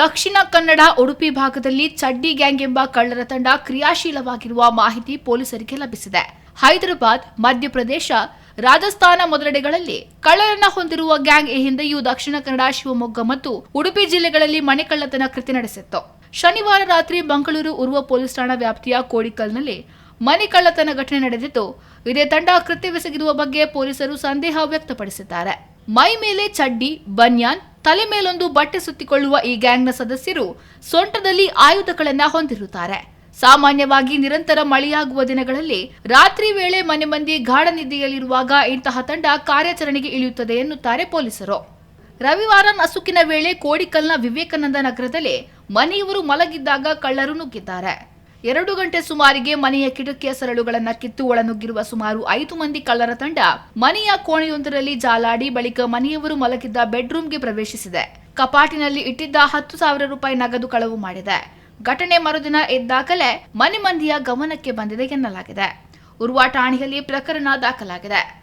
ದಕ್ಷಿಣ ಕನ್ನಡ, ಉಡುಪಿ ಭಾಗದಲ್ಲಿ ಚಡ್ಡಿ ಗ್ಯಾಂಗ್ ಎಂಬ ಕಳ್ಳರ ತಂಡ ಕ್ರಿಯಾಶೀಲವಾಗಿರುವ ಮಾಹಿತಿ ಪೊಲೀಸರಿಗೆ ಲಭಿಸಿದೆ. ಹೈದರಾಬಾದ್, ಮಧ್ಯಪ್ರದೇಶ, ರಾಜಸ್ಥಾನ ಮೊದಲೆಡೆಗಳಲ್ಲಿ ಕಳ್ಳರನ್ನ ಹೊಂದಿರುವ ಗ್ಯಾಂಗ್ ಈ ಹಿಂದೆಯೂ ದಕ್ಷಿಣ ಕನ್ನಡ, ಶಿವಮೊಗ್ಗ ಮತ್ತು ಉಡುಪಿ ಜಿಲ್ಲೆಗಳಲ್ಲಿ ಮನೆ ಕಳ್ಳತನ ಕೃತ್ಯ ನಡೆಸಿತ್ತು. ಶನಿವಾರ ರಾತ್ರಿ ಮಂಗಳೂರು ಉರ್ವ ಪೊಲೀಸ್ ಠಾಣಾ ವ್ಯಾಪ್ತಿಯ ಕೋಡಿಕಲ್ನಲ್ಲಿ ಮನೆ ಕಳ್ಳತನ ಘಟನೆ ನಡೆದಿದ್ದು, ಇದೇ ತಂಡ ಕೃತ್ಯವೆಸಗಿರುವ ಬಗ್ಗೆ ಪೊಲೀಸರು ಸಂದೇಹ ವ್ಯಕ್ತಪಡಿಸಿದ್ದಾರೆ. ಮೈ ಮೇಲೆ ಚಡ್ಡಿ, ಬನ್ಯಾನ್ ತಲೆ ಮೇಲೊಂದು ಬಟ್ಟೆ ಸುತ್ತಿಕೊಳ್ಳುವ ಈ ಗ್ಯಾಂಗ್ನ ಸದಸ್ಯರು ಸೊಂಟದಲ್ಲಿ ಆಯುಧಗಳನ್ನ ಹೊಂದಿರುತ್ತಾರೆ. ಸಾಮಾನ್ಯವಾಗಿ ನಿರಂತರ ಮಳೆಯಾಗುವ ದಿನಗಳಲ್ಲಿ ರಾತ್ರಿ ವೇಳೆ ಮನೆ ಮಂದಿ ಗಾಢ ಇಂತಹ ತಂಡ ಕಾರ್ಯಾಚರಣೆಗೆ ಇಳಿಯುತ್ತದೆ ಎನ್ನುತ್ತಾರೆ ಪೊಲೀಸರು. ರವಿವಾರ ನಸುಕಿನ ವೇಳೆ ಕೋಡಿಕಲ್ನ ವಿವೇಕಾನಂದ ನಗರದಲ್ಲಿ ಮನೆಯವರು ಮಲಗಿದ್ದಾಗ ಕಳ್ಳರು ನುಗ್ಗಿದ್ದಾರೆ. ಎರಡು ಗಂಟೆ ಸುಮಾರಿಗೆ ಮನೆಯ ಕಿಟಕಿಯ ಸರಳುಗಳನ್ನ ಕಿತ್ತು ಒಳನುಗ್ಗಿರುವ ಸುಮಾರು ಐದು ಮಂದಿ ಕಳ್ಳರ ತಂಡ ಮನೆಯ ಕೋಣೆಯೊಂದರಲ್ಲಿ ಜಾಲಾಡಿ ಬಳಿಕ ಮನೆಯವರು ಮಲಗಿದ್ದ ಬೆಡ್ರೂಮ್ಗೆ ಪ್ರವೇಶಿಸಿದೆ. ಕಪಾಟಿನಲ್ಲಿ ಇಟ್ಟಿದ್ದ ಹತ್ತು ಸಾವಿರ ರೂಪಾಯಿ ನಗದು ಕಳವು ಮಾಡಿದೆ. ಘಟನೆ ಮರುದಿನ ಎದ್ದಾಗಲೇ ಮನೆ ಮಂದಿಯ ಗಮನಕ್ಕೆ ಬಂದಿದೆ ಎನ್ನಲಾಗಿದೆ. ಉರ್ವಾ ಠಾಣೆಯಲ್ಲಿ ಪ್ರಕರಣ ದಾಖಲಾಗಿದೆ.